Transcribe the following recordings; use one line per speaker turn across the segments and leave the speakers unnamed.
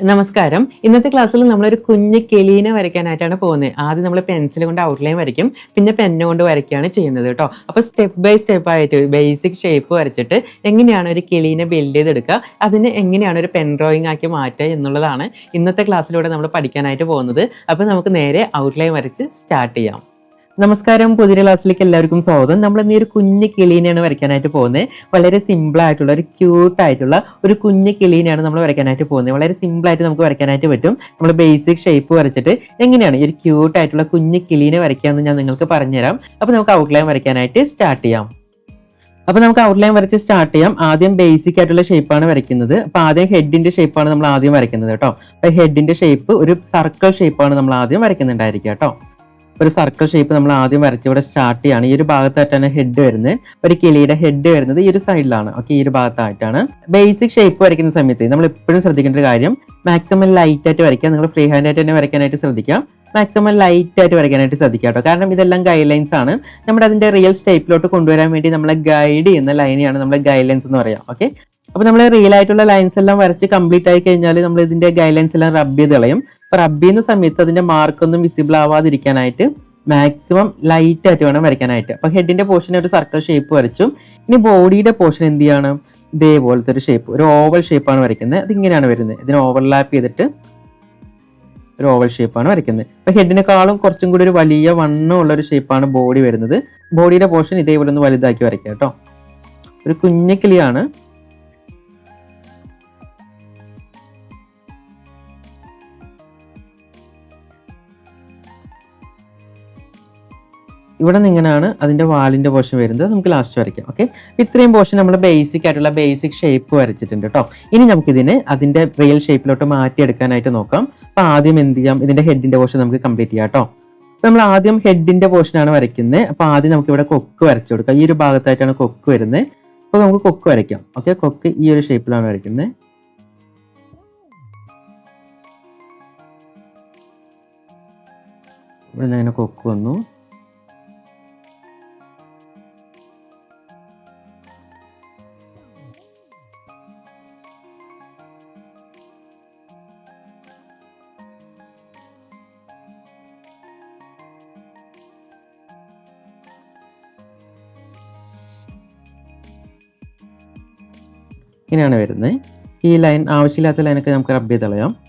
നമസ്കാരം. ഇന്നത്തെ ക്ലാസ്സിൽ നമ്മളൊരു കുഞ്ഞ് കെലീനെ വരയ്ക്കാനായിട്ടാണ് പോകുന്നത്. ആദ്യം നമ്മൾ പെൻസിൽ കൊണ്ട് ഔട്ട്ലൈൻ വരയ്ക്കും പിന്നെ പെന്ന് കൊണ്ട് വരയ്ക്കുകയാണ് ചെയ്യുന്നത് കേട്ടോ. അപ്പോൾ സ്റ്റെപ്പ് ബൈ സ്റ്റെപ്പ് ആയിട്ട് ബേസിക് ഷേപ്പ് വരച്ചിട്ട് എങ്ങനെയാണ് ഒരു കിളീനെ ബിൽഡ് ചെയ്തെടുക്കുക അതിന് എങ്ങനെയാണ് ഒരു പെൻ ഡ്രോയിങ് ആക്കി മാറ്റുക എന്നുള്ളതാണ് ഇന്നത്തെ ക്ലാസ്സിലൂടെ നമ്മൾ പഠിക്കാനായിട്ട് പോകുന്നത്. അപ്പോൾ നമുക്ക് നേരെ ഔട്ട്ലൈൻ വരച്ച് സ്റ്റാർട്ട് ചെയ്യാം. നമസ്കാരം പുതിയ ക്ലാസ്സിലേക്ക് എല്ലാവർക്കും സ്വാഗതം. നമ്മൾ ഇന്ന് ഒരു കുഞ്ഞു കിളീനെയാണ് വരയ്ക്കാനായിട്ട് പോകുന്നത്. വളരെ സിമ്പിൾ ആയിട്ടുള്ള ഒരു ക്യൂട്ട് ആയിട്ടുള്ള ഒരു കുഞ്ഞു കിളീനെയാണ് നമ്മൾ വരയ്ക്കാനായിട്ട് പോകുന്നത്. വളരെ സിമ്പിൾ ആയിട്ട് നമുക്ക് വരയ്ക്കാനായിട്ട് പറ്റും. നമ്മൾ ബേസിക് ഷേപ്പ് വരച്ചിട്ട് എങ്ങനെയാണ് ഒരു ക്യൂട്ട് ആയിട്ടുള്ള കുഞ്ഞ് കിളീനെ വരയ്ക്കാമെന്ന് ഞാൻ നിങ്ങൾക്ക് പറഞ്ഞുതരാം. അപ്പോൾ നമുക്ക് ഔട്ട്ലൈൻ വരയ്ക്കാനായിട്ട് സ്റ്റാർട്ട് ചെയ്യാം. അപ്പോൾ നമുക്ക് ഔട്ട്ലൈൻ വരച്ച് സ്റ്റാർട്ട് ചെയ്യാം. ആദ്യം ബേസിക് ആയിട്ടുള്ള ഷേപ്പാണ് വരയ്ക്കുന്നത്. അപ്പോൾ ആദ്യം ഹെഡിന്റെ ഷേപ്പാണ് നമ്മൾ ആദ്യം വരയ്ക്കുന്നത് കേട്ടോ. അപ്പോൾ ഹെഡിന്റെ ഷേപ്പ് ഒരു സർക്കിൾ ഷേപ്പാണ് നമ്മൾ ആദ്യം വരയ്ക്കുന്നുണ്ടായിരിക്കുക കേട്ടോ. ഒരു സർക്കിൾ ഷേപ്പ് നമ്മൾ ആദ്യം വരച്ച് ഇവിടെ സ്റ്റാർട്ട് ചെയ്യാണ്. ഈ ഒരു ഭാഗത്തായിട്ടാണ് ഹെഡ് വരുന്നത്. ഒരു കിളിയുടെ ഹെഡ് വരുന്നത് ഈ ഒരു സൈഡിലാണ് ഓക്കെ ഈ ഒരു ഭാഗത്തായിട്ടാണ്. ബേസിക് ഷേപ്പ് വരയ്ക്കുന്ന സമയത്ത് നമ്മൾ എപ്പോഴും ശ്രദ്ധിക്കേണ്ട ഒരു കാര്യം മാക്സിമം ലൈറ്റ് ആയിട്ട് വരയ്ക്കുക. നിങ്ങൾ ഫ്രീ ഹാൻഡ് ആയിട്ട് തന്നെ വരയ്ക്കാനായിട്ട് ശ്രദ്ധിക്കാം മാക്സിമം ലൈറ്റ് ആയിട്ട് വരയ്ക്കാനായിട്ട് ശ്രദ്ധിക്കുക കേട്ടോ. കാരണം ഇതെല്ലാം ഗൈഡ് ലൈൻസ് ആണ്. നമ്മുടെ അതിന്റെ റിയൽ സ്റ്റേപ്പിലോട്ട് കൊണ്ടുവരാൻ വേണ്ടി നമ്മളെ ഗൈഡ് ചെയ്യുന്ന ലൈനെയാണ് നമ്മളെ ഗൈഡ് ലൈൻസ് എന്ന് പറയാം. ഓക്കെ അപ്പൊ നമ്മൾ റിയൽ ആയിട്ടുള്ള ലൈൻസ് എല്ലാം വരച്ച് കംപ്ലീറ്റ് ആയി കഴിഞ്ഞാൽ നമ്മൾ ഇതിന്റെ ഗൈഡ് ലൈൻസ് എല്ലാം റബ്ബ് ചെയ്ത് കളയും. അപ്പൊ റബ്ബ് ചെയ്യുന്ന സമയത്ത് അതിന്റെ മാർക്ക് ഒന്നും വിസിബിൾ ആവാതിരിക്കാനായിട്ട് മാക്സിമം ലൈറ്റ് ആയിട്ട് വേണം വരയ്ക്കാനായിട്ട്. അപ്പൊ ഹെഡിന്റെ പോർഷൻ ഒരു സർക്കിൾ ഷേപ്പ് വരച്ചു. ഇനി ബോഡിയുടെ പോർഷൻ എന്ത് ചെയ്യാണ്? ഇതേപോലത്തെ ഒരു ഷേപ്പ് ഒരു ഓവൽ ഷേപ്പാണ് വരയ്ക്കുന്നത്. അത് ഇങ്ങനെയാണ് വരുന്നത്. ഇതിനെ ഓവർലാപ്പ് ചെയ്തിട്ട് ഒരു ഓവൽ ഷേപ്പാണ് വരയ്ക്കുന്നത്. അപ്പൊ ഹെഡിനെക്കാളും കുറച്ചും കൂടി ഒരു വലിയ വണ്ണമുള്ള ഒരു ഷേപ്പാണ് ബോഡി വരുന്നത്. ബോഡിയുടെ പോർഷൻ ഇതേപോലെ ഒന്ന് വലുതാക്കി വരയ്ക്കുക കേട്ടോ. ഒരു കുഞ്ഞു കിളിയാണ്. ഇവിടെ നിന്ന് ഇങ്ങനെയാണ് അതിന്റെ വാലിന്റെ പോർഷൻ വരുന്നത്. നമുക്ക് ലാസ്റ്റ് വരയ്ക്കാം ഓക്കെ ഇത്രയും പോർഷൻ നമ്മൾ ബേസിക് ആയിട്ടുള്ള ബേസിക് ഷേപ്പ് വരച്ചിട്ടുണ്ട് കേട്ടോ ഇനി നമുക്ക് അതിന്റെ റിയൽ ഷേപ്പിലോട്ട് മാറ്റിയെടുക്കാനായിട്ട് നോക്കാം. അപ്പോൾ ആദ്യം എന്ത് ചെയ്യാം? ഇതിന്റെ ഹെഡിന്റെ പോർഷൻ നമുക്ക് കംപ്ലീറ്റ് ചെയ്യാം കേട്ടോ നമ്മൾ ആദ്യം ഹെഡിന്റെ പോർഷൻ ആണ് വരയ്ക്കുന്നത്. അപ്പോൾ ആദ്യം നമുക്ക് ഇവിടെ കൊക്ക് വരച്ചു കൊടുക്കാം. ഈ ഒരു ഭാഗത്തായിട്ടാണ് കൊക്ക് വരുന്നത്. അപ്പോൾ നമുക്ക് കൊക്ക് വരയ്ക്കാം ഓക്കെ കൊക്ക് ഈ ഒരു ഷേപ്പിലാണ് വരയ്ക്കുന്നത്. ഇവിടെ നിന്ന് അങ്ങനെ കൊക്ക് വന്നു. ഇങ്ങനെയാണ് വരുന്നത്. ഈ ലൈൻ ആവശ്യമില്ലാത്ത ലൈനൊക്കെ നമുക്ക് റബ്ബ് ചെയ്ത് കളയാം.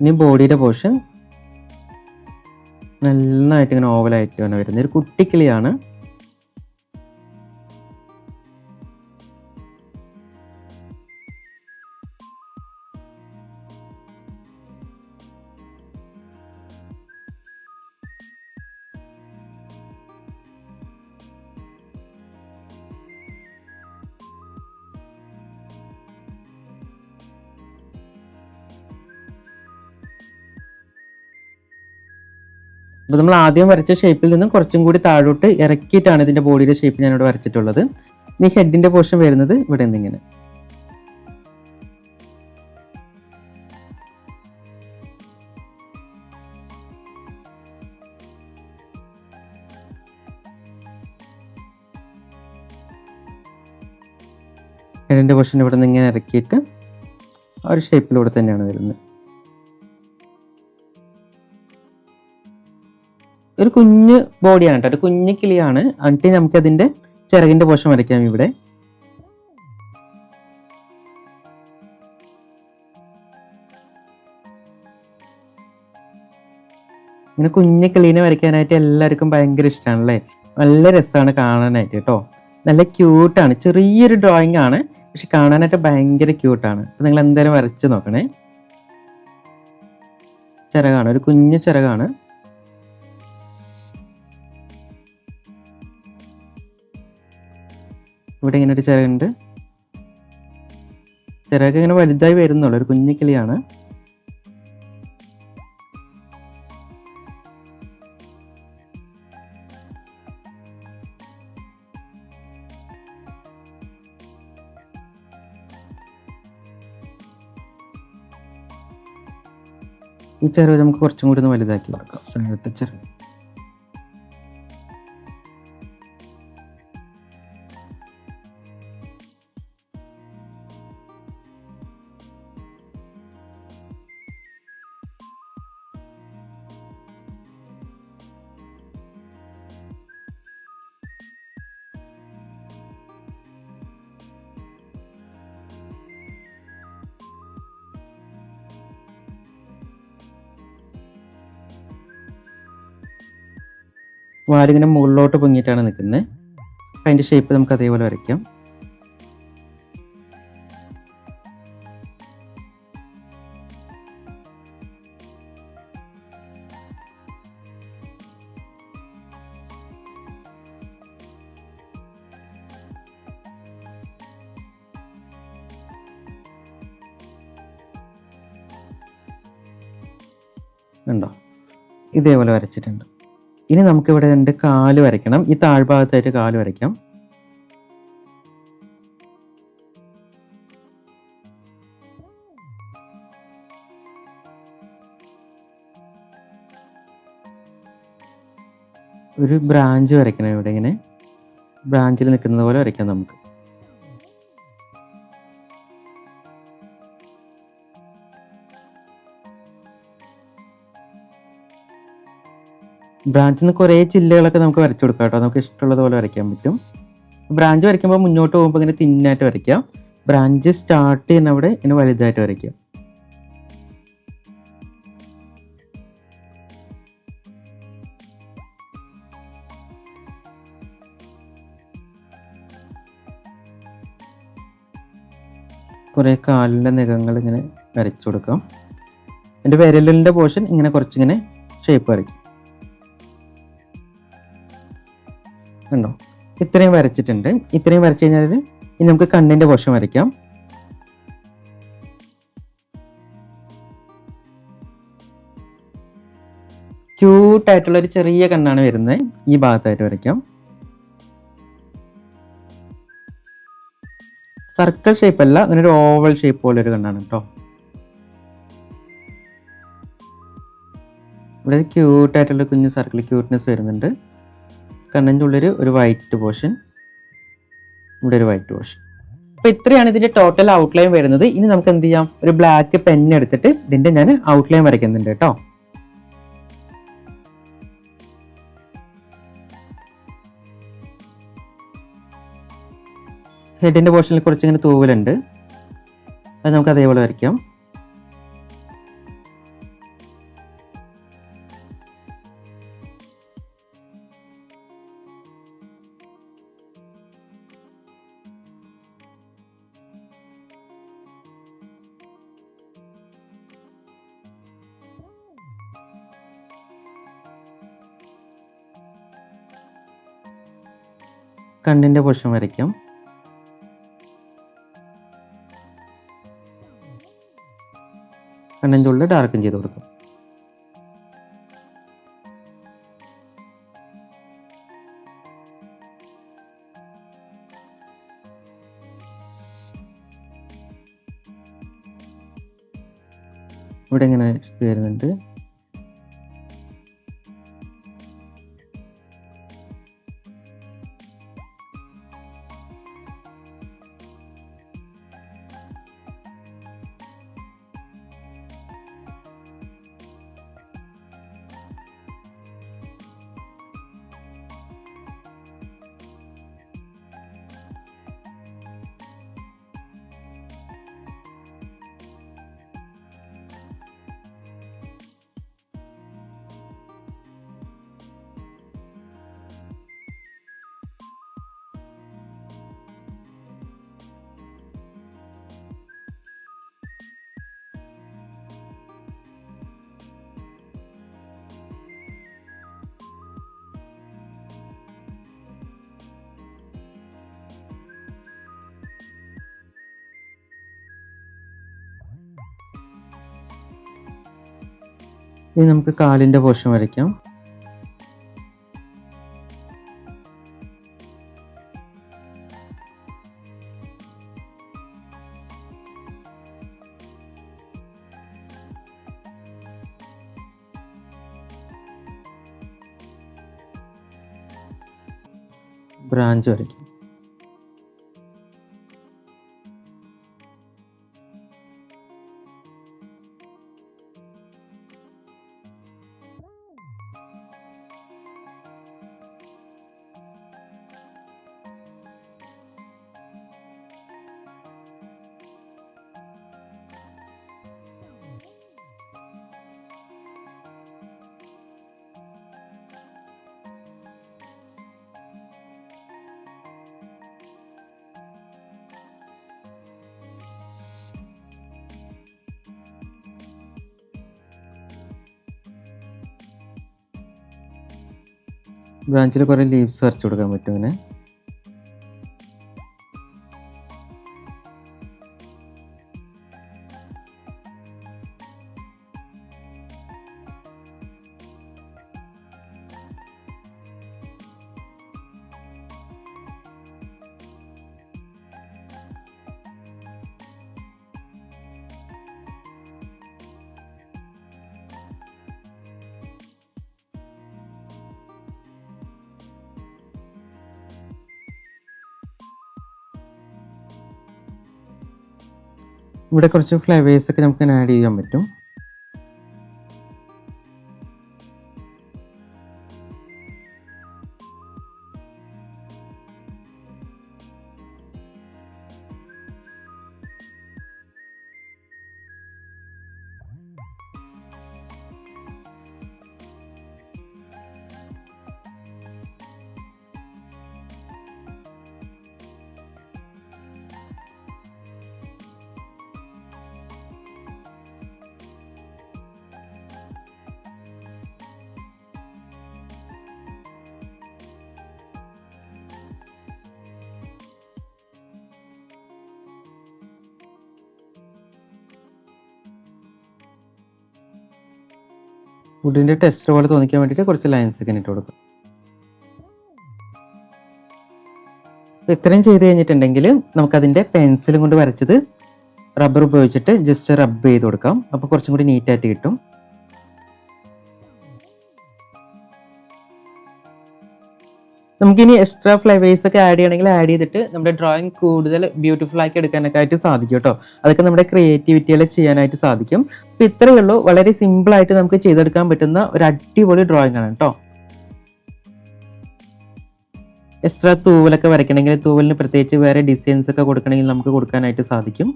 ഇനി ബോഡിയുടെ പോർഷൻ നന്നായിട്ട് ഇങ്ങനെ ഓവലായിട്ട് വേണം വരുന്നത്. ഒരു കുട്ടിക്കിളിയാണ് അപ്പോൾ നമ്മൾ ആദ്യം വരച്ച ഷേപ്പിൽ നിന്നും കുറച്ചും കൂടി താഴോട്ട് ഇറക്കിയിട്ടാണ് ഇതിന്റെ ബോഡിയുടെ ഷേപ്പ് ഞാനിവിടെ വരച്ചിട്ടുള്ളത്. ഇനി ഹെഡിന്റെ പോർഷൻ വരുന്നത് ഇവിടെ നിന്നിങ്ങനെ. ഹെഡിന്റെ പോർഷൻ ഇവിടെ നിന്ന് ഇങ്ങനെ ഇറക്കിയിട്ട് ആ ഒരു ഷേപ്പിലൂടെ തന്നെയാണ് വരുന്നത്. ഒരു കുഞ്ഞ് ബോഡിയാണ് കേട്ടോ. ഒരു കുഞ്ഞ് കിളിയാണ്. എന്നിട്ട് അതിന്റെ ചിറകിന്റെ പോഷം വരയ്ക്കാം ഇവിടെ. ഇങ്ങനെ കുഞ്ഞു കിളീനെ വരയ്ക്കാനായിട്ട് എല്ലാവർക്കും ഭയങ്കര ഇഷ്ടമാണല്ലേ നല്ല രസമാണ് കാണാനായിട്ട് കേട്ടോ. നല്ല ക്യൂട്ടാണ് ചെറിയൊരു ഡ്രോയിങ് ആണ്. പക്ഷെ കാണാനായിട്ട് ഭയങ്കര ക്യൂട്ടാണ് അപ്പം നിങ്ങൾ എന്തായാലും വരച്ച് നോക്കണേ. ചിറകാണ്. ഒരു കുഞ്ഞു ചിറകാണ്. ഇവിടെ ഇങ്ങനെ ഒരു ചിറകുണ്ട്. ചിറക് ഇങ്ങനെ വലുതായി വരുന്നുള്ളു ഒരു കുഞ്ഞു കിളിയാണ്.
ഈ ചിറവ് നമുക്ക് കുറച്ചും കൂടി ഒന്ന് വലുതാക്കി കൊടുക്കാം. അടുത്ത വാലിങ്ങനെ മുകളിലോട്ട് പൊങ്ങിയിട്ടാണ് നിൽക്കുന്നത്. അതിന്റെ ഷേപ്പ് നമുക്ക് അതേപോലെ വരയ്ക്കാം. ഇതേപോലെ വരച്ചിട്ടുണ്ട്. ഇനി നമുക്കിവിടെ രണ്ട് കാൽ വരയ്ക്കണം. ഈ താഴ്ഭാഗത്തായിട്ട് കാൽ വരയ്ക്കാം. ഒരു ബ്രാഞ്ച് വരയ്ക്കണം ഇവിടെ ഇങ്ങനെ. ബ്രാഞ്ചിൽ നിൽക്കുന്നത് പോലെ വരയ്ക്കാം നമുക്ക്. ബ്രാഞ്ചിൽ നിന്ന് കുറേ ചില്ലകളൊക്കെ നമുക്ക് വരച്ചു കൊടുക്കാം കേട്ടോ. നമുക്ക് ഇഷ്ടമുള്ളതുപോലെ വരയ്ക്കാൻ പറ്റും. ബ്രാഞ്ച് വരയ്ക്കുമ്പോൾ മുന്നോട്ട് പോകുമ്പോൾ ഇങ്ങനെ തിന്നായിട്ട് വരയ്ക്കാം. ബ്രാഞ്ച് സ്റ്റാർട്ട് ചെയ്യുന്ന അവിടെ ഇങ്ങനെ വലുതായിട്ട് വരയ്ക്കാം. കുറേ കാലിന്റെ നഖങ്ങൾ ഇങ്ങനെ വരച്ചു കൊടുക്കാം. എന്റെ വിരലിന്റെ പോർഷൻ ഇങ്ങനെ കുറച്ചിങ്ങനെ ഷേപ്പ് വരയ്ക്കും. കണ്ടോ ഇത്രയും വരച്ചിട്ടുണ്ട്. ഇത്രയും വരച്ചു കഴിഞ്ഞാൽ ഇനി നമുക്ക് കണ്ണിന്റെ പോഷം വരയ്ക്കാം. ക്യൂട്ടായിട്ടുള്ള ഒരു ചെറിയ കണ്ണാണ് വരുന്നത്. ഈ ഭാഗത്തായിട്ട് വരയ്ക്കാം. സർക്കിൾ ഷേപ്പ് അല്ല അങ്ങനെ ഒരു ഓവൽ ഷേപ്പ് പോലെ ഒരു കണ്ണാണ് കേട്ടോ. ഇവിടെ ക്യൂട്ടായിട്ടുള്ള കുഞ്ഞു സർക്കിൾ ക്യൂട്ട്നെസ് വരുന്നുണ്ട്. കണ്ണിന്റെ ഉള്ളിൽ ഒരു വൈറ്റ് പോർഷൻ ഇവിടെ ഒരു വൈറ്റ് പോർഷൻ അപ്പോൾ ഇത്രയാണ് ഇതിന്റെ ടോട്ടൽ ഔട്ട്ലൈൻ വരുന്നത്. ഇനി നമുക്ക് എന്ത് ചെയ്യാം? ഒരു ബ്ലാക്ക് പെൻ എടുത്തിട്ട് ഇതിന്റെ ഞാൻ ഔട്ട്ലൈൻ വരയ്ക്കുന്നുണ്ട് കേട്ടോ. ഹെഡിന്റെ പോർഷനിൽ കുറച്ച് ഇങ്ങനെ തൂവലുണ്ട്. അത് നമുക്ക് അതേപോലെ വരയ്ക്കാം. കണ്ണിന്റെ പൊഷൻ വരയ്ക്കാം. കണ്ണിന്റെ ഉള്ളിൽ ഡാർക്കും ചെയ്ത് കൊടുക്കും. ഇവിടെ ഇങ്ങനെ വരുന്നുണ്ട്. ഇനി നമുക്ക് കാലിന്റെ പോർഷൻ വരയ്ക്കാം. ബ്രാഞ്ച് വരയ്ക്കും. ബ്രാഞ്ചിൽ കുറേ ലീവ്സ് വരച്ചു കൊടുക്കാൻ പറ്റും ഇങ്ങനെ. ഇവിടെ കുറച്ച് ഫ്ലേവേഴ്സ് ഒക്കെ നമുക്ക് ആഡ് ചെയ്യാൻ പറ്റും. വുഡിന്റെ ടെസ്റ്റ് പോലെ തോന്നിക്കാൻ വേണ്ടിയിട്ട് കുറച്ച് ലൈൻസ് ഒക്കെ ഇട്ട് കൊടുക്കും. അപ്പോൾ ഇത്രയും ചെയ്ത് കഴിഞ്ഞിട്ടുണ്ടെങ്കിൽ നമുക്കതിന്റെ പെൻസിലും കൊണ്ട് വരച്ചത് റബ്ബർ ഉപയോഗിച്ചിട്ട് ജസ്റ്റ് റബ്ബ് ചെയ്ത് കൊടുക്കാം. അപ്പോൾ കുറച്ചും കൂടി നീറ്റായിട്ട് കിട്ടും. നമുക്കിനി എക്സ്ട്രാ ഫ്ലേവേഴ്സ് ഒക്കെ ആഡ് ചെയ്യണമെങ്കിൽ ആഡ് ചെയ്തിട്ട് നമ്മുടെ ഡ്രോയിങ് കൂടുതൽ ബ്യൂട്ടിഫുൾ ആക്കി എടുക്കാനൊക്കെ ആയിട്ട് സാധിക്കും കേട്ടോ. അതൊക്കെ നമ്മുടെ ക്രിയേറ്റിവിറ്റിയിൽ ചെയ്യാനായിട്ട് സാധിക്കും. അപ്പോൾ ഇത്രയേ ഉള്ളൂ. വളരെ സിമ്പിൾ ആയിട്ട് നമുക്ക് ചെയ്തെടുക്കാൻ പറ്റുന്ന ഒരു അടിപൊളി ഡ്രോയിങ് ആണ് കേട്ടോ. എക്സ്ട്രാ തൂവലൊക്കെ വരയ്ക്കണമെങ്കിൽ തൂവലിന് പ്രത്യേകിച്ച് വേറെ ഡിസൈൻസ് ഒക്കെ കൊടുക്കണമെങ്കിൽ നമുക്ക് കൊടുക്കാനായിട്ട് സാധിക്കും.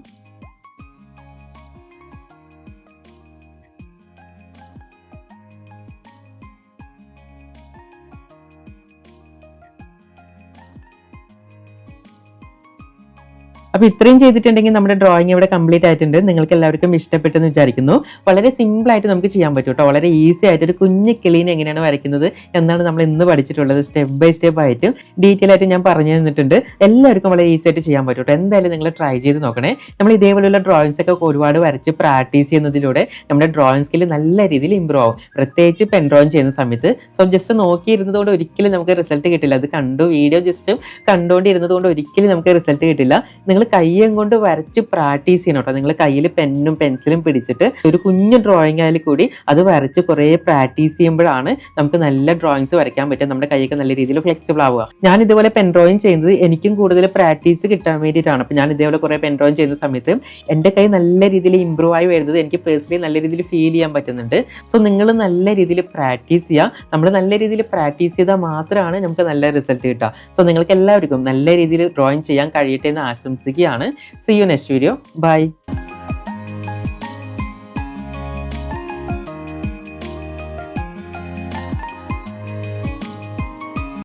അപ്പോൾ ഇത്രയും ചെയ്തിട്ടുണ്ടെങ്കിൽ നമ്മുടെ ഡ്രോയിങ് ഇവിടെ കംപ്ലീറ്റ് ആയിട്ടുണ്ട്. നിങ്ങൾക്ക് എല്ലാവർക്കും ഇഷ്ടപ്പെട്ടെന്ന് വിചാരിക്കുന്നു. വളരെ സിമ്പിൾ ആയിട്ട് നമുക്ക് ചെയ്യാൻ പറ്റും കേട്ടോ. വളരെ ഈസി ആയിട്ട് ഒരു കുഞ്ഞു കിളീനെ എങ്ങനെയാണ് വരയ്ക്കുന്നത് എന്നാണ് നമ്മൾ ഇന്ന് പഠിച്ചിട്ടുള്ളത് സ്റ്റെപ്പ് ബൈ സ്റ്റെപ്പ് ആയിട്ട്. ഡീറ്റെയിൽ ആയിട്ട് ഞാൻ പറഞ്ഞു തന്നിട്ടുണ്ട്. എല്ലാവർക്കും വളരെ ഈസി ആയിട്ട് ചെയ്യാൻ പറ്റും കേട്ടോ. എന്തായാലും നിങ്ങൾ ട്രൈ ചെയ്ത് നോക്കണേ. നമ്മൾ ഇതേപോലെയുള്ള ഡ്രോയിങ്സ് ഒക്കെ ഒരുപാട് വരച്ച് പ്രാക്ടീസ് ചെയ്യുന്നതിലൂടെ നമ്മുടെ ഡ്രോയിങ് സ്കില്ല് നല്ല രീതിയിൽ ഇമ്പ്രൂവ് ആവും. പ്രത്യേകിച്ച് പെൻ ഡ്രോയിങ് ചെയ്യുന്ന സമയത്ത്. സോ ജസ്റ്റ് നോക്കിയിരുന്നതുകൊണ്ട് ഒരിക്കലും നമുക്ക് റിസൾട്ട് കിട്ടില്ല. അത് കണ്ടു വീഡിയോ ജസ്റ്റ് കണ്ടുകൊണ്ടിരുന്നതുകൊണ്ട് ഒരിക്കലും നമുക്ക് റിസൾട്ട് കിട്ടില്ല. നിങ്ങൾ കയ്യം കൊണ്ട് വരച്ച് പ്രാക്ടീസ് ചെയ്യണം കേട്ടോ. നിങ്ങൾ കയ്യിൽ പെന്നും പെൻസിലും പിടിച്ചിട്ട് ഒരു കുഞ്ഞു ഡ്രോയിങ് ആയാലും കൂടി അത് വരച്ച് കുറേ പ്രാക്ടീസ് ചെയ്യുമ്പോഴാണ് നമുക്ക് നല്ല ഡ്രോയിങ്സ് വരയ്ക്കാൻ പറ്റുക. നമ്മുടെ കൈയൊക്കെ നല്ല രീതിയിൽ ഫ്ലെക്സിബിൾ ആവുക. ഞാൻ ഇതുപോലെ പെൻ ഡ്രോയിങ് ചെയ്യുന്നത് എനിക്കും കൂടുതൽ പ്രാക്ടീസ് കിട്ടാൻ വേണ്ടിയിട്ടാണ്. അപ്പോൾ ഞാൻ ഇതേപോലെ കുറേ പെൻ ഡ്രോയിങ് ചെയ്യുന്ന സമയത്ത് എന്റെ കൈ നല്ല രീതിയിൽ ഇമ്പ്രൂവ് ആയി വരുന്നത് എനിക്ക് പേഴ്സണലി നല്ല രീതിയിൽ ഫീൽ ചെയ്യാൻ പറ്റുന്നുണ്ട്. സോ നിങ്ങൾ നല്ല രീതിയിൽ പ്രാക്ടീസ് ചെയ്യുക. നമ്മൾ നല്ല രീതിയിൽ പ്രാക്ടീസ് ചെയ്താൽ മാത്രമാണ് നമുക്ക് നല്ല റിസൾട്ട് കിട്ടുക. സോ നിങ്ങൾക്ക് എല്ലാവർക്കും നല്ല രീതിയിൽ ഡ്രോയിങ് ചെയ്യാൻ കഴിയട്ടെ എന്ന് ആശംസിക്കുകയാണ് see you next video bye